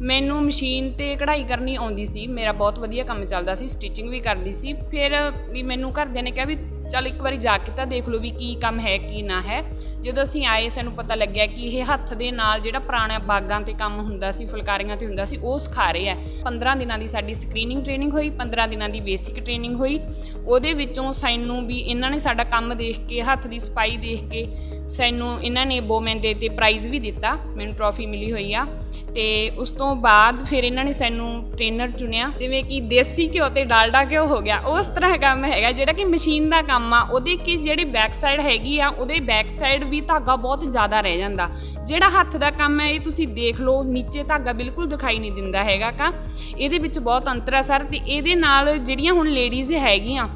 ਮੈਨੂੰ ਮਸ਼ੀਨ ਤੇ ਕਢਾਈ ਕਰਨੀ ਆਉਂਦੀ ਸੀ, ਮੇਰਾ ਬਹੁਤ ਵਧੀਆ ਕੰਮ ਚੱਲਦਾ ਸੀ ਸਟਿਚਿੰਗ ਵੀ ਕਰਦੀ ਸੀ, ਫਿਰ ਵੀ ਮੈਨੂੰ ਘਰਦਿਆਂ ਨੇ ਕਿਹਾ ਵੀ ਚੱਲ ਇੱਕ ਵਾਰੀ ਜਾ ਕੇ ਤਾਂ ਦੇਖ ਲਓ ਵੀ ਕੀ ਕੰਮ ਹੈ, ਕੀ ਨਾ ਹੈ। ਜਦੋਂ ਅਸੀਂ ਆਏ, ਸਾਨੂੰ ਪਤਾ ਲੱਗਿਆ ਕਿ ਇਹ ਹੱਥ ਦੇ ਨਾਲ ਜਿਹੜਾ ਪੁਰਾਣਾ ਬਾਗਾਂ ਤੇ ਕੰਮ ਹੁੰਦਾ ਸੀ, ਫੁਲਕਾਰੀਆਂ ਤੇ ਹੁੰਦਾ ਸੀ, ਉਹ ਸਿਖਾ ਰਹੇ ਆ। 15 ਦਿਨਾਂ ਦੀ ਸਾਡੀ ਸਕਰੀਨਿੰਗ ਟ੍ਰੇਨਿੰਗ ਹੋਈ 15 ਦਿਨਾਂ ਦੀ ਬੇਸਿਕ ਟ੍ਰੇਨਿੰਗ ਹੋਈ। ਉਹਦੇ ਵਿੱਚੋਂ ਸਾਨੂੰ ਵੀ ਇਹਨਾਂ ਨੇ ਸਾਡਾ ਕੰਮ ਦੇਖ ਕੇ, ਹੱਥ ਦੀ ਸਫ਼ਾਈ ਦੇਖ ਕੇ ਸਾਨੂੰ ਇਹਨਾਂ ਨੇ ਬੋਮੈਨ ਡੇ ਤੇ ਪ੍ਰਾਈਜ਼ ਵੀ ਦਿੱਤਾ, ਮੈਨੂੰ ਟਰੋਫੀ ਮਿਲੀ ਹੋਈ ਆ। ਤੇ ਉਸ ਤੋਂ ਬਾਅਦ ਫਿਰ ਇਹਨਾਂ ਨੇ ਸਾਨੂੰ ਟ੍ਰੇਨਰ ਚੁਣਿਆ। ਜਿਵੇਂ ਕਿ ਦੇਸੀ ਘਿਓ ਤੇ ਡਾਲਡਾ ਘਿਓ ਹੋ ਗਿਆ, ਉਸ ਤਰ੍ਹਾਂ ਕੰਮ ਹੈਗਾ, ਜਿਹੜਾ ਕਿ ਮਸ਼ੀਨ ਦਾ ਕੰਮ ਆ, ਉਹਦੇ ਕਿ ਜਿਹੜੀ ਬੈਕ ਸਾਈਡ ਹੈਗੀ ਆ, ਉਹਦੇ ਬੈਕ ਸਾਈਡ ਵੀ ਧਾਗਾ ਬਹੁਤ ਜ਼ਿਆਦਾ ਰਹਿ ਜਾਂਦਾ। ਜਿਹੜਾ ਹੱਥ ਦਾ ਕੰਮ ਹੈ, ਇਹ ਤੁਸੀਂ ਦੇਖ ਲਓ, ਨੀਚੇ ਧਾਗਾ ਬਿਲਕੁਲ ਦਿਖਾਈ ਨਹੀਂ ਦਿੰਦਾ ਹੈਗਾ ਕਾ ਇਹਦੇ ਵਿੱਚ ਬਹੁਤ ਅੰਤਰ ਆ ਸਰ, ਤੇ ਇਹਦੇ ਨਾਲ ਜਿਹੜੀਆਂ ਹੁਣ ਲੇਡੀਜ਼ ਹੈਗੀਆਂ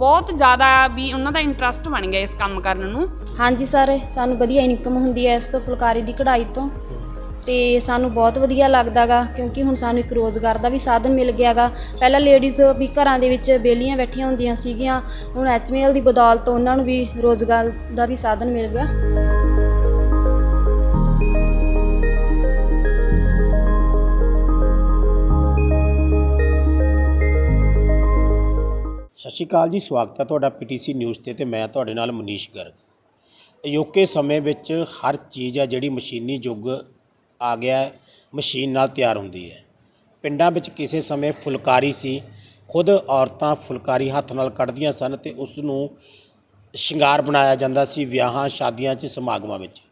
ਬਹੁਤ ਜ਼ਿਆਦਾ ਵੀ ਉਹਨਾਂ ਦਾ ਇੰਟਰਸਟ ਬਣ ਗਿਆ ਇਸ ਕੰਮ ਕਰਨ ਨੂੰ। ਹਾਂਜੀ ਸਰ, ਸਾਨੂੰ ਵਧੀਆ ਇਨਕਮ ਹੁੰਦੀ ਹੈ ਇਸ ਤੋਂ ਫੁਲਕਾਰੀ ਦੀ ਕਢਾਈ ਤੋਂ। ਤੇ ਸਾਨੂੰ ਬਹੁਤ ਵਧੀਆ ਲੱਗਦਾਗਾ, ਕਿਉਂਕਿ ਹੁਣ ਸਾਨੂੰ ਇੱਕ ਰੋਜ਼ਗਾਰ ਦਾ ਵੀ ਸਾਧਨ ਮਿਲ ਗਿਆਗਾ। ਪਹਿਲਾਂ ਲੇਡੀਜ਼ ਵੀ ਘਰਾਂ ਦੇ ਵਿੱਚ ਬੇਲੀਆਂ ਬੈਠੀਆਂ ਹੁੰਦੀਆਂ ਸੀਗੀਆਂ, ਹੁਣ ਐਚਮੀਐਲ ਦੀ ਬਦੌਲਤ ਉਹਨਾਂ ਨੂੰ ਵੀ ਰੋਜ਼ਗਾਰ ਦਾ ਵੀ ਸਾਧਨ ਮਿਲ ਗਿਆ। ਸ਼੍ਰੀ ਅਕਾਲ ਜੀ, ਸਵਾਗਤ ਹੈ ਤੁਹਾਡਾ ਪੀਟੀਸੀ ਨਿਊਜ਼ ਤੇ ਤੇ ਮੈਂ ਤੁਹਾਡੇ ਨਾਲ ਮਨੀਸ਼ ਗਰਗ। ਅਯੋਕੇ ਸਮੇਂ ਵਿੱਚ ਹਰ ਚੀਜ਼ ਹੈ ਜਿਹੜੀ ਮਸ਼ੀਨੀ ਯੁੱਗ ਆ ਗਿਆ ਮਸ਼ੀਨ ਨਾਲ ਤਿਆਰ ਹੁੰਦੀ ਹੈ। ਪਿੰਡਾਂ ਵਿੱਚ ਕਿਸੇ ਸਮੇਂ ਫੁਲਕਾਰੀ ਸੀ, ਖੁਦ ਔਰਤਾਂ ਫੁਲਕਾਰੀ ਹੱਥ ਨਾਲ ਕੱਢਦੀਆਂ ਸਨ ਤੇ ਉਸ ਨੂੰ ਸ਼ਿੰਗਾਰ ਬਣਾਇਆ ਜਾਂਦਾ ਸੀ ਵਿਆਹਾਂ, ਸ਼ਾਦੀਆਂ 'ਚ, ਸਮਾਗਮਾਂ ਵਿੱਚ।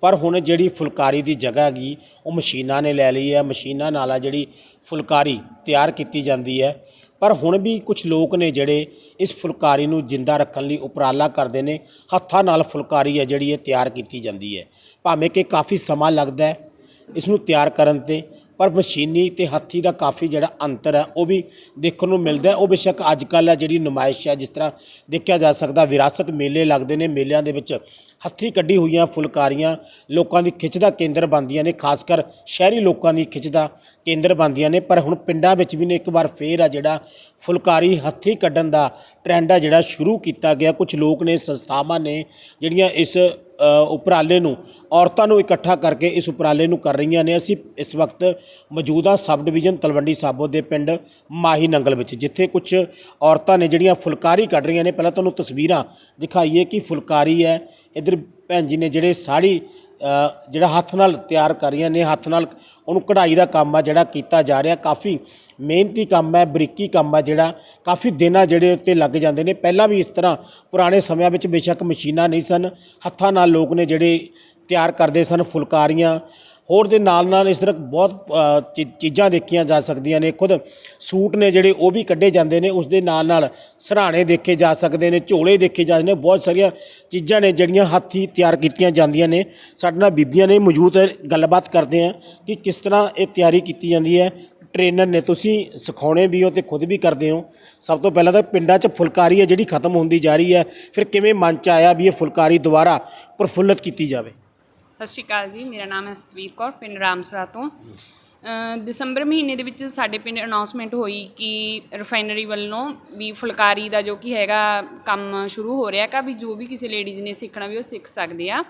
ਪਰ ਹੁਣ ਜਿਹੜੀ ਫੁਲਕਾਰੀ ਦੀ ਜਗ੍ਹਾ ਹੈਗੀ, ਉਹ ਮਸ਼ੀਨਾਂ ਨੇ ਲੈ ਲਈ ਹੈ। ਮਸ਼ੀਨਾਂ ਨਾਲ ਆ ਜਿਹੜੀ ਫੁਲਕਾਰੀ ਤਿਆਰ ਕੀਤੀ ਜਾਂਦੀ ਹੈ ਪਰ ਹੁਣ ਵੀ ਕੁਝ ਲੋਕ ਨੇ ਜਿਹੜੇ ਇਸ ਫੁਲਕਾਰੀ ਨੂੰ ਜਿੰਦਾ ਰੱਖਣ ਲਈ ਉਪਰਾਲਾ ਕਰਦੇ ਨੇ, ਹੱਥਾਂ ਨਾਲ ਫੁਲਕਾਰੀ ਹੈ ਜਿਹੜੀ ਇਹ ਤਿਆਰ ਕੀਤੀ ਜਾਂਦੀ ਹੈ। ਭਾਵੇਂ ਕਿ ਕਾਫੀ ਸਮਾਂ ਲੱਗਦਾ ਹੈ ਇਸ ਨੂੰ ਤਿਆਰ ਕਰਨ ਤੇ, ਪਰ ਮਸ਼ੀਨੀ ਤੇ ਹੱਥੀ ਦਾ ਕਾਫੀ ਜਿਹੜਾ ਅੰਤਰ ਹੈ, ਉਹ ਵੀ ਦੇਖਣ ਨੂੰ ਮਿਲਦਾ ਉਹ ਬੇਸ਼ੱਕ ਅੱਜ ਕੱਲ੍ਹ ਹੈ ਜਿਹੜੀ ਨੁਮਾਇਸ਼ ਹੈ, ਜਿਸ ਤਰ੍ਹਾਂ ਦੇਖਿਆ ਜਾ ਸਕਦਾ ਵਿਰਾਸਤ ਮੇਲੇ ਲੱਗਦੇ ਨੇ, ਮੇਲਿਆਂ ਦੇ ਵਿੱਚ ਹੱਥੀ ਕੱਢੀ ਹੋਈਆਂ ਫੁਲਕਾਰੀਆਂ ਲੋਕਾਂ ਦੀ ਖਿੱਚ ਦਾ ਕੇਂਦਰ ਬਣਦੀਆਂ ਨੇ, ਖਾਸ ਕਰ ਸ਼ਹਿਰੀ ਲੋਕਾਂ ਦੀ ਖਿੱਚ ਦਾ ਕੇਂਦਰ ਬਣਦੀਆਂ ਨੇ, ਪਰ ਹੁਣ ਪਿੰਡਾਂ ਵਿੱਚ ਵੀ ਨੇ ਇੱਕ ਵਾਰ ਫੇਰ ਆ ਜਿਹੜਾ ਫੁਲਕਾਰੀ ਹੱਥੀ ਕੱਢਣ ਦਾ ਟ੍ਰੈਂਡ ਆ ਜਿਹੜਾ ਸ਼ੁਰੂ ਕੀਤਾ ਗਿਆ। ਕੁਝ ਲੋਕ ਨੇ, ਸੰਸਥਾਵਾਂ ਨੇ ਜਿਹੜੀਆਂ ਇਸ ਉਪਰਾਲੇ ਨੂੰ, ਔਰਤਾਂ ਨੂੰ ਇਕੱਠਾ ਕਰਕੇ ਇਸ ਉਪਰਾਲੇ ਨੂੰ ਕਰ ਰਹੀਆਂ ਨੇ। ਅਸੀਂ ਇਸ ਵਕਤ ਮੌਜੂਦਾ ਸਬ ਡਿਵੀਜ਼ਨ ਤਲਵੰਡੀ ਸਾਬੋ ਦੇ ਪਿੰਡ ਮਾਹੀ ਨੰਗਲ ਵਿੱਚ, ਜਿੱਥੇ ਕੁਝ ਔਰਤਾਂ ਨੇ ਜਿਹੜੀਆਂ ਫੁਲਕਾਰੀ ਕੱਢ ਰਹੀਆਂ ਨੇ। ਪਹਿਲਾਂ ਤੁਹਾਨੂੰ ਤਸਵੀਰਾਂ ਦਿਖਾਈਏ ਕਿ ਫੁਲਕਾਰੀ ਹੈ। ਇਧਰ ਭੈਣ ਜੀ ਨੇ ਜਿਹੜੇ ਸਾੜੀ ਜਿਹੜਾ ਹੱਥ ਨਾਲ ਤਿਆਰ ਕਰ ਰਹੀਆਂ ਨੇ, ਹੱਥ ਨਾਲ ਉਹਨੂੰ ਕਢਾਈ ਦਾ ਕੰਮ ਆ ਜਿਹੜਾ ਕੀਤਾ ਜਾ ਰਿਹਾ। ਕਾਫੀ ਮਿਹਨਤੀ ਕੰਮ ਹੈ, ਬਰੀਕੀ ਕੰਮ ਹੈ ਜਿਹੜਾ। ਕਾਫੀ ਦਿਨਾਂ ਜਿਹੜੇ ਉੱਤੇ ਲੱਗ ਜਾਂਦੇ ਨੇ। ਪਹਿਲਾਂ ਵੀ ਇਸ ਤਰ੍ਹਾਂ ਪੁਰਾਣੇ ਸਮਿਆਂ ਵਿੱਚ ਬੇਸ਼ੱਕ ਮਸ਼ੀਨਾਂ ਨਹੀਂ ਸਨ। ਹੱਥਾਂ ਨਾਲ ਲੋਕ ਨੇ ਜਿਹੜੇ ਤਿਆਰ ਕਰਦੇ ਸਨ, ਫੁਲਕਾਰੀਆਂ ਹੋਰ ਦੇ ਨਾਲ ਨਾਲ ਇਸ ਤਰ੍ਹਾਂ ਬਹੁਤ ਚੀ- ਚੀਜ਼ਾਂ ਦੇਖੀਆਂ ਜਾ ਸਕਦੀਆਂ ਨੇ। ਖੁਦ ਸੂਟ ਨੇ ਜਿਹੜੇ ਉਹ ਵੀ ਕੱਢੇ ਜਾਂਦੇ ਨੇ। ਉਸ ਦੇ ਨਾਲ ਨਾਲ ਸਰਾਣੇ ਦੇਖੇ ਜਾ ਸਕਦੇ ਨੇ, ਝੋਲੇ ਦੇਖੇ ਜਾਂਦੇ ਨੇ। ਬਹੁਤ ਸਾਰੀਆਂ ਚੀਜ਼ਾਂ ਨੇ ਜਿਹੜੀਆਂ ਹੱਥੀ ਤਿਆਰ ਕੀਤੀਆਂ ਜਾਂਦੀਆਂ ਨੇ। ਸਾਡੇ ਨਾਲ ਬੀਬੀਆਂ ਨੇ ਮੌਜੂਦ ਗੱਲਬਾਤ ਕਰਦੇ ਆ ਕਿ ਕਿਸ ਤਰ੍ਹਾਂ ਇਹ ਤਿਆਰੀ ਕੀਤੀ ਜਾਂਦੀ ਹੈ। ਟ੍ਰੇਨਰ ਨੇ ਤੁਸੀਂ ਸਿਖਾਉਣੇ ਵੀ ਹੋ ਤੇ ਖੁਦ ਵੀ ਕਰਦੇ ਹੋ। ਸਭ ਤੋਂ ਪਹਿਲਾਂ ਤਾਂ ਪਿੰਡਾਂ 'ਚ ਫੁਲਕਾਰੀ ਹੈ ਜਿਹੜੀ ਖਤਮ ਹੁੰਦੀ ਜਾ ਰਹੀ ਹੈ। ਫਿਰ ਕਿਵੇਂ ਮਨ 'ਚ ਆਇਆ ਵੀ ਇਹ ਫੁਲਕਾਰੀ ਦੁਬਾਰਾ ਪ੍ਰਫੁੱਲਤ ਕੀਤੀ ਜਾਵੇ? ਸਤਿ ਸ਼੍ਰੀ ਅਕਾਲ ਜੀ, ਮੇਰਾ ਨਾਮ ਹੈ ਸਤਵੀਰ ਕੌਰ, ਪਿੰਡ ਰਾਮਸਰਾ ਤੋਂ। ਦਸੰਬਰ ਮਹੀਨੇ ਦੇ ਵਿੱਚ ਸਾਡੇ ਪਿੰਡ ਅਨਾਉਂਸਮੈਂਟ ਹੋਈ ਕਿ ਰਿਫਾਈਨਰੀ ਵੱਲੋਂ ਵੀ ਫੁਲਕਾਰੀ ਦਾ ਜੋ ਕਿ ਹੈਗਾ ਕੰਮ ਸ਼ੁਰੂ ਹੋ ਰਿਹਾ ਹੈਗਾ, ਵੀ ਜੋ ਵੀ ਕਿਸੇ ਲੇਡੀਜ਼ ਨੇ ਸਿੱਖਣਾ ਵੀ ਉਹ ਸਿੱਖ ਸਕਦੇ ਆ।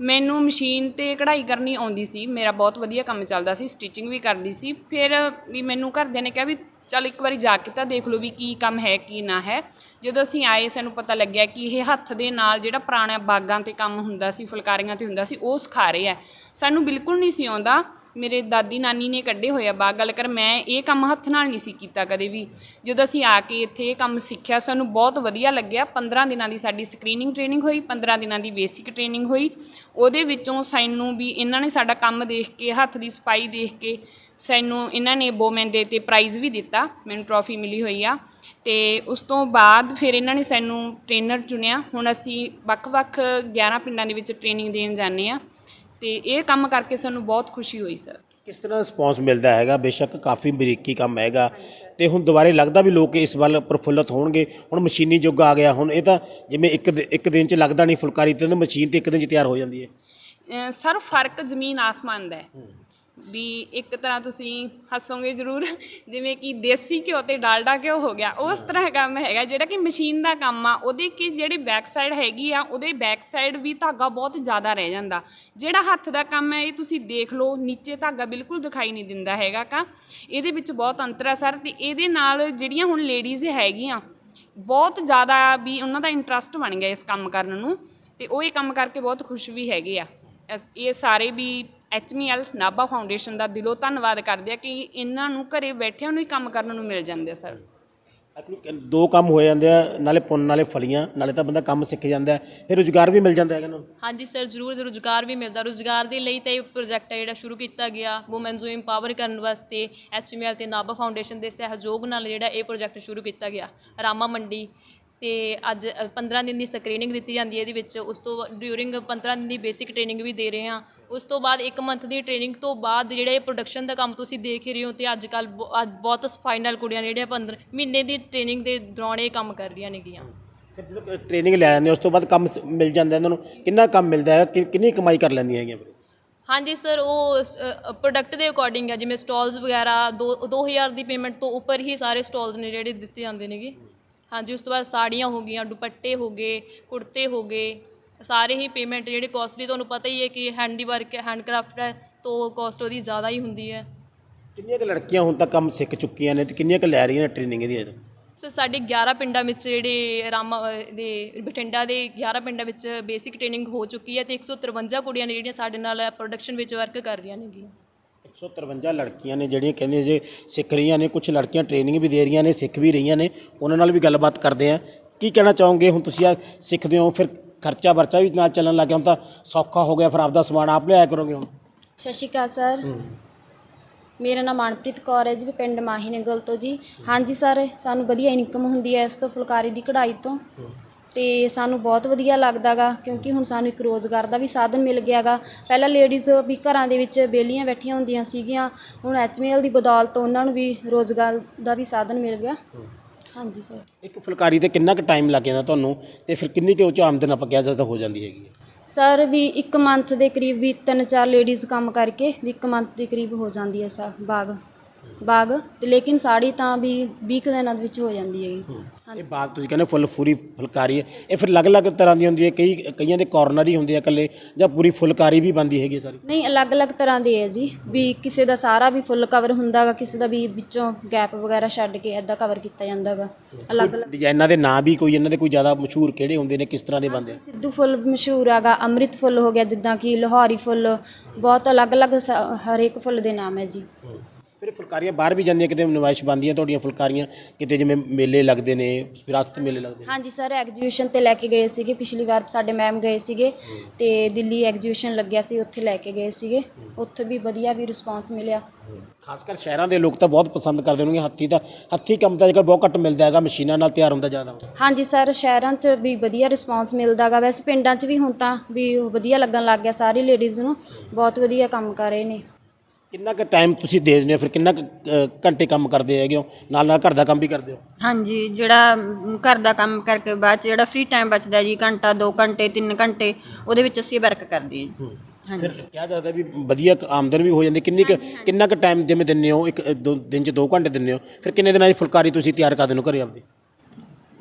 ਮੈਨੂੰ ਮਸ਼ੀਨ ਤੇ ਕਢਾਈ ਕਰਨੀ ਆਉਂਦੀ ਸੀ, ਮੇਰਾ ਬਹੁਤ ਵਧੀਆ ਕੰਮ ਚੱਲਦਾ ਸੀ ਸਟਿਚਿੰਗ ਵੀ ਕਰਦੀ ਸੀ। ਫਿਰ ਵੀ ਮੈਨੂੰ ਘਰਦਿਆਂ ਨੇ ਕਿਹਾ ਵੀ ਚੱਲ ਇੱਕ ਵਾਰੀ ਜਾ ਕੇ ਤਾਂ ਦੇਖ ਲਓ ਵੀ ਕੀ ਕੰਮ ਹੈ, ਕੀ ਨਾ ਹੈ। ਜਦੋਂ ਅਸੀਂ ਆਏ, ਸਾਨੂੰ ਪਤਾ ਲੱਗਿਆ ਕਿ ਇਹ ਹੱਥ ਦੇ ਨਾਲ ਜਿਹੜਾ ਪੁਰਾਣਾ ਬਾਗਾਂ ਤੇ ਕੰਮ ਹੁੰਦਾ ਸੀ, ਫੁਲਕਾਰੀਆਂ ਤੇ ਹੁੰਦਾ ਸੀ, ਉਹ ਸਿਖਾ ਰਹੇ ਆ। ਸਾਨੂੰ ਬਿਲਕੁਲ ਨਹੀਂ ਸੀ ਆਉਂਦਾ। ਮੇਰੇ ਦਾਦੀ ਨਾਨੀ ਨੇ ਕੱਢੇ ਹੋਏ ਆ ਬਾਗ ਗੱਲ ਕਰ, ਮੈਂ ਇਹ ਕੰਮ ਹੱਥ ਨਾਲ ਨਹੀਂ ਸੀ ਕੀਤਾ ਕਦੇ ਵੀ। ਜਦੋਂ ਅਸੀਂ ਆ ਕੇ ਇੱਥੇ ਇਹ ਕੰਮ ਸਿੱਖਿਆ, ਸਾਨੂੰ ਬਹੁਤ ਵਧੀਆ ਲੱਗਿਆ। 15 ਦਿਨਾਂ ਦੀ ਸਾਡੀ ਸਕਰੀਨਿੰਗ ਟ੍ਰੇਨਿੰਗ ਹੋਈ 15 ਦਿਨਾਂ ਦੀ ਬੇਸਿਕ ਟ੍ਰੇਨਿੰਗ ਹੋਈ। ਉਹਦੇ ਵਿੱਚੋਂ ਸਾਨੂੰ ਵੀ ਇਹਨਾਂ ਨੇ ਸਾਡਾ ਕੰਮ ਦੇਖ ਕੇ, ਹੱਥ ਦੀ ਸਫ਼ਾਈ ਦੇਖ ਕੇ, ਸਾਨੂੰ ਇਹਨਾਂ ਨੇ ਵੋਮੈਨ ਡੇ ਤੇ ਪ੍ਰਾਈਜ਼ ਵੀ ਦਿੱਤਾ, ਮੈਨੂੰ ਟਰੋਫੀ ਮਿਲੀ ਹੋਈ ਆ। ਤੇ ਉਸ ਤੋਂ ਬਾਅਦ ਫਿਰ ਇਹਨਾਂ ਨੇ ਸਾਨੂੰ ਟ੍ਰੇਨਰ ਚੁਣਿਆ। ਹੁਣ ਅਸੀਂ ਵੱਖ-ਵੱਖ 11 ਪਿੰਡਾਂ ਦੇ ਵਿੱਚ ਟ੍ਰੇਨਿੰਗ ਦੇਣ ਜਾਂਦੇ ਆ। ਤੇ ਇਹ ਕੰਮ ਕਰਕੇ ਸਾਨੂੰ ਬਹੁਤ ਖੁਸ਼ੀ ਹੋਈ ਸਰ। ਕਿਸ ਤਰ੍ਹਾਂ ਰਿਸਪੌਂਸ ਮਿਲਦਾ ਹੈਗਾ? ਬੇਸ਼ੱਕ ਕਾਫੀ ਬਰੀਕੀ ਕੰਮ ਹੈਗਾ। ਤੇ ਹੁਣ ਦੁਬਾਰੇ ਲੱਗਦਾ ਵੀ ਲੋਕ ਇਸ ਵੱਲ ਪ੍ਰਫੁੱਲਤ ਹੋਣਗੇ। ਹੁਣ ਮਸ਼ੀਨੀ ਯੁੱਗ ਆ ਗਿਆ। ਹੁਣ ਇਹ ਤਾਂ ਜਿਵੇਂ ਇੱਕ ਦਿ- ਇੱਕ ਦਿਨ ਚ ਲੱਗਦਾ ਨਹੀਂ ਫੁਲਕਾਰੀ ਤੇ ਮਸ਼ੀਨ ਤੇ ਇੱਕ ਦਿਨ ਚ ਤਿਆਰ ਹੋ ਜਾਂਦੀ ਹੈ। ਸਰ ਫ਼ਰਕ ਜ਼ਮੀਨ ਆਸਮਾਨ ਦਾ ਹੈ। ਵੀ ਇੱਕ ਤਰ੍ਹਾਂ ਤੁਸੀਂ ਹੱਸੋਗੇ ਜ਼ਰੂਰ। ਜਿਵੇਂ ਕਿ ਦੇਸੀ ਘਿਓ ਤੇ ਡਾਲਡਾ ਘਿਓ ਹੋ ਗਿਆ। ਉਸ ਤਰ੍ਹਾਂ ਕੰਮ ਹੈਗਾ, ਜਿਹੜਾ ਕਿ ਮਸ਼ੀਨ ਦਾ ਕੰਮ ਆ, ਉਹਦੇ ਕਿ ਜਿਹੜੀ ਬੈਕ ਸਾਈਡ ਹੈਗੀ ਆ, ਉਹਦੇ ਬੈਕ ਸਾਈਡ ਵੀ ਧਾਗਾ ਬਹੁਤ ਜ਼ਿਆਦਾ ਰਹਿ ਜਾਂਦਾ। ਜਿਹੜਾ ਹੱਥ ਦਾ ਕੰਮ ਹੈ ਇਹ ਤੁਸੀਂ ਦੇਖ ਲਓ, ਨੀਚੇ ਧਾਗਾ ਬਿਲਕੁਲ ਦਿਖਾਈ ਨਹੀਂ ਦਿੰਦਾ ਹੈਗਾ ਕਾ ਇਹਦੇ ਵਿੱਚ ਬਹੁਤ ਅੰਤਰ ਆ ਸਰ, ਤੇ ਇਹਦੇ ਨਾਲ ਜਿਹੜੀਆਂ ਹੁਣ ਲੇਡੀਜ਼ ਹੈਗੀਆਂ, ਬਹੁਤ ਜ਼ਿਆਦਾ ਵੀ ਉਹਨਾਂ ਦਾ ਇੰਟਰਸਟ ਬਣ ਗਿਆ ਇਸ ਕੰਮ ਕਰਨ ਨੂੰ, ਤੇ ਉਹ ਇਹ ਕੰਮ ਕਰਕੇ ਬਹੁਤ ਖੁਸ਼ ਵੀ ਹੈਗੇ ਆ। ਅਸ- ਇਹ ਸਾਰੇ ਵੀ ਐਚਮੀਐਲ ਨਾਭਾ ਫਾਊਂਡੇਸ਼ਨ ਦਾ ਦਿਲੋਂ ਧੰਨਵਾਦ ਕਰਦੇ ਆ ਕਿ ਇਹਨਾਂ ਨੂੰ ਘਰੇ ਬੈਠਿਆਂ ਨੂੰ ਹੀ ਕੰਮ ਕਰਨ ਨੂੰ ਮਿਲ ਜਾਂਦੇ ਆ ਸਰ। ਦੋ ਕੰਮ ਹੋ ਜਾਂਦੇ ਆ ਨਾਲੇ ਪੁੰਨ ਨਾਲੇ ਫਲੀਆਂ ਨਾਲੇ ਤਾਂ ਬੰਦਾ ਕੰਮ ਸਿੱਖ ਜਾਂਦਾ ਹੈ ਫਿਰ ਰੁਜ਼ਗਾਰ ਵੀ ਮਿਲ ਜਾਂਦਾ ਹੈਗਾ ਨਾ। ਹਾਂਜੀ ਸਰ ਜ਼ਰੂਰ ਰੁਜ਼ਗਾਰ ਵੀ ਮਿਲਦਾ। ਰੁਜ਼ਗਾਰ ਦੇ ਲਈ ਤਾਂ ਇਹ ਪ੍ਰੋਜੈਕਟ ਹੈ ਜਿਹੜਾ ਸ਼ੁਰੂ ਕੀਤਾ ਗਿਆ ਵੂਮਨਸ ਨੂੰ ਇੰਪਾਵਰ ਕਰਨ ਵਾਸਤੇ ਐਚਐਮਐਲ ਤੇ ਨਾਭਾ ਫਾਊਂਡੇਸ਼ਨ ਦੇ ਸਹਿਯੋਗ ਨਾਲ ਜਿਹੜਾ ਇਹ ਪ੍ਰੋਜੈਕਟ ਸ਼ੁਰੂ ਕੀਤਾ ਗਿਆ ਰਾਮਾ ਮੰਡੀ। ਤੇ ਅੱਜ ਅ, 15 ਦਿਨ ਦੀ ਸਕਰੀਨਿੰਗ ਦਿੱਤੀ ਜਾਂਦੀ ਹੈ ਇਹਦੇ ਵਿੱਚ। ਉਸ ਤੋਂ ਡਿਊਰਿੰਗ 15 ਦਿਨ ਦੀ ਬੇਸਿਕ ਟ੍ਰੇਨਿੰਗ ਵੀ ਦੇ ਰਹੇ ਹਾਂ। ਉਸ ਤੋਂ ਬਾਅਦ 1 ਮੰਥ ਦੀ ਟ੍ਰੇਨਿੰਗ ਤੋਂ ਬਾਅਦ ਜਿਹੜਾ ਇਹ ਪ੍ਰੋਡਕਸ਼ਨ ਦਾ ਕੰਮ ਤੁਸੀਂ ਦੇਖ ਹੀ ਰਹੇ ਹੋ ਤੇ ਅੱਜ ਕੱਲ ਬਹੁਤ ਫਾਈਨਲ ਕੁੜੀਆਂ ਜਿਹੜੀਆਂ 15 ਮਹੀਨੇ ਦੀ ਟ੍ਰੇਨਿੰਗ ਦੇ ਦੌਰਾਨ ਇਹ ਕੰਮ ਕਰ ਰਹੀਆਂ ਨੇਗੀਆਂ। ਫਿਰ ਜਦੋਂ ਟ੍ਰੇਨਿੰਗ ਲੈ ਜਾਂਦੇ ਉਸ ਤੋਂ ਬਾਅਦ ਕੰਮ ਮਿਲ ਜਾਂਦਾ ਇਹਨਾਂ ਨੂੰ ਕਿੰਨਾ ਕੰਮ ਮਿਲਦਾ ਹੈ ਕਿੰਨੀ ਕਮਾਈ ਕਰ ਲੈਂਦੀਆਂ ਹੈਗੀਆਂ ਹਾਂਜੀ ਸਰ ਉਹ ਪ੍ਰੋਡਕਟ ਦੇ ਅਕੋਰਡਿੰਗ ਹੈ ਜਿਵੇਂ ਸਟਾਲਸ ਵਗੈਰਾ 2 2000 ਦੀ ਪੇਮੈਂਟ ਤੋਂ ਉੱਪਰ ਹੀ ਸਾਰੇ ਸਟਾਲਸ ਨੇ ਜਿਹੜੇ ਦਿੱਤੇ ਜਾਂਦੇ ਨੇਗੇ। ਹਾਂਜੀ ਉਸ ਤੋਂ ਬਾਅਦ ਸਾੜੀਆਂ ਹੋ ਗਈਆਂ ਦੁਪੱਟੇ ਹੋ ਗਏ ਕੁੜਤੇ ਹੋ ਗਏ। ਸਾਰੇ ਹੀ ਪੇਮੈਂਟ ਜਿਹੜੇ ਕੋਸਟਲੀ ਤੁਹਾਨੂੰ ਪਤਾ ਹੀ ਹੈ ਕਿ ਹੈਂਡੀ ਵਰਕ ਹੈ ਹੈਂਡਕ੍ਰਾਫਟ ਹੈ ਤੋਂ ਕੋਸਟ ਉਹਦੀ ਜ਼ਿਆਦਾ ਹੀ ਹੁੰਦੀ ਹੈ। ਕਿੰਨੀਆਂ ਕੁ ਲੜਕੀਆਂ ਹੁਣ ਤੱਕ ਕੰਮ ਸਿੱਖ ਚੁੱਕੀਆਂ ਨੇ ਤੇ ਕਿੰਨੀਆਂ ਕੁ ਲੈ ਰਹੀਆਂ ਨੇ ਟ੍ਰੇਨਿੰਗ ਇਹਦੀ? ਅਜੇ? ਸਰ ਸਾਡੇ 11 ਪਿੰਡਾਂ ਵਿੱਚ ਜਿਹੜੇ ਰਾਮਾ ਦੇ ਬਠਿੰਡਾ ਦੇ 11 ਪਿੰਡਾਂ ਵਿੱਚ ਬੇਸਿਕ ਟ੍ਰੇਨਿੰਗ ਹੋ ਚੁੱਕੀ ਹੈ ਤੇ 153 ਕੁੜੀਆਂ ਨੇ ਜਿਹੜੀਆਂ ਸਾਡੇ ਨਾਲ ਪ੍ਰੋਡਕਸ਼ਨ ਵਿੱਚ ਵਰਕ ਕਰ ਰਹੀਆਂ ਨੇਗੀਆਂ। 153 ਲੜਕੀਆਂ ਨੇ ਜਿਹੜੀਆਂ ਕਹਿੰਦੇ ਜੇ ਸਿੱਖ ਰਹੀਆਂ ਨੇ ਕੁਝ ਲੜਕੀਆਂ ਟ੍ਰੇਨਿੰਗ ਵੀ ਦੇ ਰਹੀਆਂ ਨੇ ਸਿੱਖ ਵੀ ਰਹੀਆਂ ਨੇ ਉਹਨਾਂ ਨਾਲ ਵੀ ਗੱਲਬਾਤ ਕਰਦੇ ਆ ਕੀ ਕਹਿਣਾ ਚਾਹੋਗੇ ਹੁਣ ਤੁਸੀਂ ਆ ਸਿੱਖਦੇ ਹੋ ਫਿਰ ਖਰਚਾ ਵਰਚਾ ਵੀ ਨਾਲ ਚੱਲਣ ਲੱਗ ਗਿਆ। ਹੁਣ ਤਾਂ ਸੌਖਾ ਹੋ ਗਿਆ ਫਿਰ ਆਪਦਾ ਸਮਾਨ ਆਪ ਲਿਆਇਆ ਕਰੋਗੇ ਹੁਣ। ਸਤਿ ਸ਼੍ਰੀ ਅਕਾਲ ਸਰ। ਮੇਰਾ ਨਾਮ ਮਨਪ੍ਰੀਤ ਕੌਰ ਹੈ ਜੀ ਪਿੰਡ ਮਾਹੀ ਨਗਲ ਤੋਂ ਜੀ। ਹਾਂਜੀ ਸਰ ਸਾਨੂੰ ਵਧੀਆ ਇਨਕਮ ਹੁੰਦੀ ਹੈ ਇਸ ਤੋਂ ਫੁਲਕਾਰੀ ਦੀ ਕਢਾਈ ਤੋਂ। ਤੇ ਸਾਨੂੰ ਬਹੁਤ ਵਧੀਆ ਲੱਗਦਾਗਾ ਕਿਉਂਕਿ ਹੁਣ ਸਾਨੂੰ ਇੱਕ ਰੋਜ਼ਗਾਰ ਦਾ ਵੀ ਸਾਧਨ ਮਿਲ ਗਿਆਗਾ ਪਹਿਲਾਂ ਲੇਡੀਜ਼ ਵੀ ਘਰਾਂ ਦੇ ਵਿੱਚ ਵਿਹਲੀਆਂ ਬੈਠੀਆਂ ਹੁੰਦੀਆਂ ਸੀਗੀਆਂ ਹੁਣ ਐਚਮੀਐਲ ਦੀ ਬਦੌਲਤ ਉਹਨਾਂ ਨੂੰ ਵੀ ਰੋਜ਼ਗਾਰ ਦਾ ਵੀ ਸਾਧਨ ਮਿਲ ਗਿਆ। ਹਾਂਜੀ ਸਰ ਇੱਕ ਫੁਲਕਾਰੀ ਤੇ ਕਿੰਨਾ ਕੁ ਟਾਈਮ ਲੱਗ ਜਾਂਦਾ ਤੁਹਾਨੂੰ? ਤੇ ਫਿਰ ਕਿੰਨੀ ਕੁ ਉਹ 'ਚ ਆਮਦਨ ਆਪਾਂ ਕਿਹਾ ਜਾਂਦਾ ਹੋ ਜਾਂਦੀ ਹੈਗੀ ਹੈ? ਸਰ ਵੀ ਇੱਕ ਮੰਥ ਦੇ ਕਰੀਬ ਵੀ ਤਿੰਨ ਚਾਰ ਲੇਡੀਜ਼ ਕੰਮ ਕਰਕੇ ਵੀ ਇੱਕ ਮੰਥ ਦੇ ਕਰੀਬ ਹੋ ਜਾਂਦੀ ਹੈ ਸਾ ਬਾਗ। ਬਾਗ ਤੇ ਲੇਕਿਨ ਸਾੜੀ ਤਾਂ ਵੀ 20 ਕੁ ਦਿਨਾਂ ਦੇ ਵਿੱਚ ਹੋ ਜਾਂਦੀ ਹੈਗੀ। ਇਹ ਬਾਗ ਤੁਸੀਂ ਕਹਿੰਦੇ ਫੁੱਲ ਫੂਰੀ ਫੁਲਕਾਰੀ ਹੈ। ਇਹ ਫਿਰ ਅਲੱਗ-ਅਲੱਗ ਤਰ੍ਹਾਂ ਦੀ ਹੁੰਦੀ ਹੈ? ਕਈ ਕਈਆਂ ਦੇ ਕਾਰਨਰ ਹੀ ਹੁੰਦੇ ਆ ਇਕੱਲੇ ਜਾਂ ਪੂਰੀ ਫੁਲਕਾਰੀ ਵੀ ਬਣਦੀ ਹੈਗੀ ਸਾਰੀ? ਨਹੀਂ ਅਲੱਗ-ਅਲੱਗ ਤਰ੍ਹਾਂ ਦੇ ਹੈ ਜੀ। ਵੀ ਕਿਸੇ ਦਾ ਸਾਰਾ ਵੀ ਫੁੱਲ ਕਵਰ ਹੁੰਦਾਗਾ ਕਿਸੇ ਦਾ ਵੀ ਵਿੱਚੋਂ ਗੈਪ ਵਗੈਰਾ ਛੱਡ ਕੇ ਐਦਾਂ ਕਵਰ ਕੀਤਾ ਜਾਂਦਾਗਾ ਅਲੱਗ-ਅਲੱਗ ਡਿਜ਼ਾਈਨਾਂ ਦੇ ਨਾਂ ਵੀ ਕੋਈ ਇਹਨਾਂ ਦੇ ਕੋਈ ਜ਼ਿਆਦਾ ਮਸ਼ਹੂਰ ਕਿਹੜੇ ਹੁੰਦੇ ਨੇ ਕਿਸ ਤਰ੍ਹਾਂ ਦੇ ਬਣਦੇ ਆ? ਸਿੱਧੂ ਫੁੱਲ ਮਸ਼ਹੂਰ ਹੈਗਾ ਅੰਮ੍ਰਿਤ ਫੁੱਲ ਹੋ ਗਿਆ ਜਿੱਦਾਂ ਕਿ ਲਾਹੌਰੀ ਫੁੱਲ ਬਹੁਤ ਅਲੱਗ-ਅਲੱਗ ਸ- ਹਰੇਕ ਫੁੱਲ ਦੇ ਨਾਮ ਹੈ ਜੀ। ਫਿਰ ਫੁਲਕਾਰੀਆਂ ਬਾਹਰ ਵੀ ਜਾਂਦੀਆਂ ਕਿਤੇ ਨੁਮਾਇਸ਼ ਬਣਦੀਆਂ ਤੁਹਾਡੀਆਂ ਫੁਲਕਾਰੀਆਂ ਕਿਤੇ ਜਿਵੇਂ ਮੇਲੇ ਲੱਗਦੇ ਨੇ ਵਿਰਾਸਤ ਮੇਲੇ ਲੱਗਦੇ ਨੇ? ਹਾਂਜੀ ਸਰ ਐਗਜੀਬਿਸ਼ਨ ਤੇ ਲੈ ਕੇ ਗਏ ਸੀਗੇ ਪਿਛਲੀ ਵਾਰ ਸਾਡੇ ਮੈਮ ਗਏ ਸੀਗੇ ਤੇ ਦਿੱਲੀ ਐਗਜੀਬਿਸ਼ਨ ਲੱਗਿਆ ਸੀ ਉੱਥੇ ਲੈ ਕੇ ਗਏ ਸੀਗੇ। ਉੱਥੇ ਵੀ ਵਧੀਆ ਵੀ ਰਿਸਪਾਂਸ ਮਿਲਿਆ। ਖਾਸ ਕਰ ਸ਼ਹਿਰਾਂ ਦੇ ਲੋਕ ਤਾਂ ਬਹੁਤ ਪਸੰਦ ਕਰਦੇ ਹੋਣਗੇ ਹੱਥੀ ਦਾ ਹੱਥੀ ਕੰਮ ਤਾਂ ਅੱਜਕੱਲ੍ਹ ਬਹੁਤ ਘੱਟ ਮਿਲਦਾ ਹੈਗਾ ਮਸ਼ੀਨਾਂ ਨਾਲ ਤਿਆਰ ਹੁੰਦਾ ਜ਼ਿਆਦਾ। ਹਾਂਜੀ ਸਰ ਸ਼ਹਿਰਾਂ 'ਚ ਵੀ ਵਧੀਆ ਰਿਸਪਾਂਸ ਮਿਲਦਾਗਾ ਵੈਸੇ ਪਿੰਡਾਂ 'ਚ ਵੀ ਹੁਣ ਤਾਂ ਵੀ ਉਹ ਵਧੀਆ ਲੱਗਣ ਲੱਗ ਗਿਆ ਸਾਰੀ ਲੇਡੀਜ਼ ਨੂੰ ਬਹੁਤ ਵਧੀਆ ਕੰਮ ਕਰ ਰਹੇ ਨੇ। ਕਿੰਨਾ ਕੁ ਟਾਈਮ ਤੁਸੀਂ ਦੇ ਦਿੰਦੇ ਹੋ? ਫਿਰ ਕਿੰਨਾ ਕੁ ਅ, ਘੰਟੇ ਕੰਮ ਕਰਦੇ ਹੈਗੇ ਹੋ? ਨਾਲ ਨਾਲ ਘਰ ਦਾ ਕੰਮ ਵੀ ਕਰਦੇ ਹੋ? ਹਾਂਜੀ ਜਿਹੜਾ ਮ, ਘਰ ਦਾ ਕੰਮ ਕਰਕੇ ਬਾਅਦ ਚ ਜਿਹੜਾ ਫ੍ਰੀ ਟਾਈਮ ਬਚਦਾ ਜੀ ਘੰਟਾ 2 ਘੰਟੇ 3 ਘੰਟੇ ਉਹਦੇ ਵਿੱਚ ਅਸੀਂ ਵਰਕ ਕਰਦੇ ਹਾਂ ਜੀ। ਹਾਂਜੀ। ਫਿਰ ਕਿਹਾ ਜਾਂਦਾ ਵੀ ਵਧੀਆ ਕੁ ਆਮਦਨ ਵੀ ਹੋ ਜਾਂਦੀ ਕਿੰਨੀ ਕੁ ਕਿੰਨਾ ਕੁ ਟਾਈਮ ਜਿਵੇਂ ਦਿੰਦੇ ਹੋ ਇੱਕ ਦੋ ਦਿਨ 'ਚ 2 ਘੰਟੇ ਦਿੰਦੇ ਹੋ ਫਿਰ ਕਿੰਨੇ ਦਿਨਾਂ 'ਚ ਫੁਲਕਾਰੀ ਤੁਸੀਂ ਤਿਆਰ ਕਰ ਦਿੰਦੇ ਹੋ ਘਰੇ ਆਪਦੀ?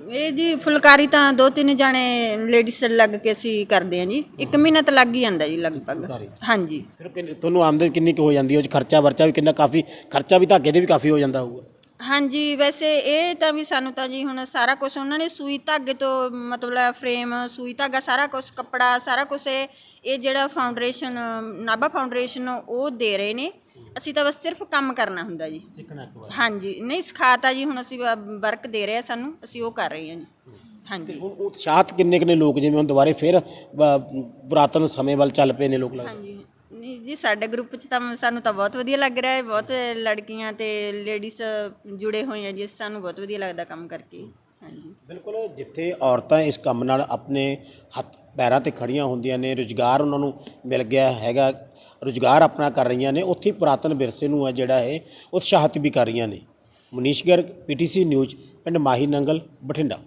ਇਹ ਜੀ ਫੁਲਕਾਰੀ ਤਾਂ ਦੋ ਤਿੰਨ ਜਾਣੇ ਲੇਡੀਜ਼ ਲੱਗ ਕੇ ਅਸੀਂ ਕਰਦੇ ਹਾਂ ਜੀ। ਇੱਕ ਮਹੀਨਾ ਤਾਂ ਲੱਗ ਹੀ ਜਾਂਦਾ ਜੀ ਲਗਭਗ। ਹਾਂਜੀ। ਫਿਰ ਕਿੰਨੀ- ਤੁਹਾਨੂੰ ਆਮਦਨ ਕਿੰਨੀ ਕੁ ਹੋ ਜਾਂਦੀ ਹੈ? ਉਹ 'ਚ ਖਰਚਾ ਵਰਚਾ ਵੀ ਕਿੰਨਾ ਕਾਫੀ ਖਰਚਾ ਵੀ ਧਾਗੇ ਦੇ ਵੀ ਕਾਫੀ ਹੋ ਜਾਂਦਾ ਹੋਊਗਾ। ਹਾਂਜੀ ਵੈਸੇ ਇਹ ਤਾਂ ਵੀ ਸਾਨੂੰ ਤਾਂ ਜੀ ਹੁਣ ਸਾਰਾ ਕੁਝ ਉਹਨਾਂ ਨੇ ਸੂਈ ਧਾਗੇ ਤੋਂ ਮਤਲਬ ਫਰੇਮ ਸੂਈ ਧਾਗਾ ਸਾਰਾ ਕੁਝ ਕੱਪੜਾ ਸਾਰਾ ਕੁਝ ਇਹ ਇਹ ਜਿਹੜਾ ਫਾਊਂਡੇਸ਼ਨ ਨਾਭਾ ਫਾਊਂਡੇਸ਼ਨ ਉਹ ਦੇ ਰਹੇ ਨੇ। ਅਸੀਂ ਤਾਂ ਬਸ ਸਿਰਫ ਕੰਮ ਕਰਨਾ ਹੁੰਦਾ ਜੀ। ਸਿੱਖਣਾ ਇੱਕ ਵਾਰ। ਹਾਂਜੀ ਨਹੀਂ ਸਿਖਾਤਾ ਜੀ ਹੁਣ ਅਸੀਂ ਵਰਕ ਦੇ ਰਹੇ ਆ ਸਾਨੂੰ ਅਸੀਂ ਉਹ ਕਰ ਰਹੇ ਹਾਂ ਜੀ। ਹਾਂਜੀ। ਹੁਣ ਉਤਸ਼ਾਹਤ ਕਿੰਨੇ ਕਿੰਨੇ ਲੋਕ ਜਿਵੇਂ ਹੁਣ ਦੁਬਾਰੇ ਫਿਰ ਪੁਰਾਤਨ ਸਮੇਂ ਵੱਲ ਚੱਲ ਪਏ ਨੇ ਲੋਕ ਲੱਗਦਾ। ਹਾਂਜੀ ਨਹੀਂ ਜੀ ਸਾਡੇ ਗਰੁੱਪ 'ਚ ਤਾਂ ਸਾਨੂੰ ਤਾਂ ਬਹੁਤ ਵਧੀਆ ਲੱਗ ਰਿਹਾ ਹੈ ਬਹੁਤ ਲੜਕੀਆਂ ਤੇ ਲੇਡੀਜ਼ ਜੁੜੇ ਹੋਏ ਆ ਜੀ ਸਾਨੂੰ ਬਹੁਤ ਵਧੀਆ ਲੱਗਦਾ ਕੰਮ ਕਰਕੇ। ਹਾਂਜੀ। ਬਿਲਕੁਲ ਜਿੱਥੇ ਔਰਤਾਂ ਇਸ ਕੰਮ ਨਾਲ ਆਪਣੇ ਹੱਥ ਪੈਰਾਂ ਤੇ ਖੜੀਆਂ ਹੁੰਦੀਆਂ ਨੇ ਰੁਜ਼ਗਾਰ ਉਹਨਾਂ ਨੂੰ ਮਿਲ ਗਿਆ ਹੈਗਾ। ਰੁਜ਼ਗਾਰ ਆਪਣਾ ਕਰ ਰਹੀਆਂ ਨੇ, ਉੱਥੇ ਹੀ ਪੁਰਾਤਨ ਵਿਰਸੇ ਨੂੰ ਹੈ ਜਿਹੜਾ ਹੈ ਉਤਸ਼ਾਹਿਤ ਵੀ ਕਰ ਰਹੀਆਂ ਨੇ। ਮਨੀਸ਼ ਗਰਗ ਪੀਟੀਸੀ ਨਿਊਜ਼, ਪਿੰਡ ਮਾਹੀ ਨੰਗਲ, ਬਠਿੰਡਾ।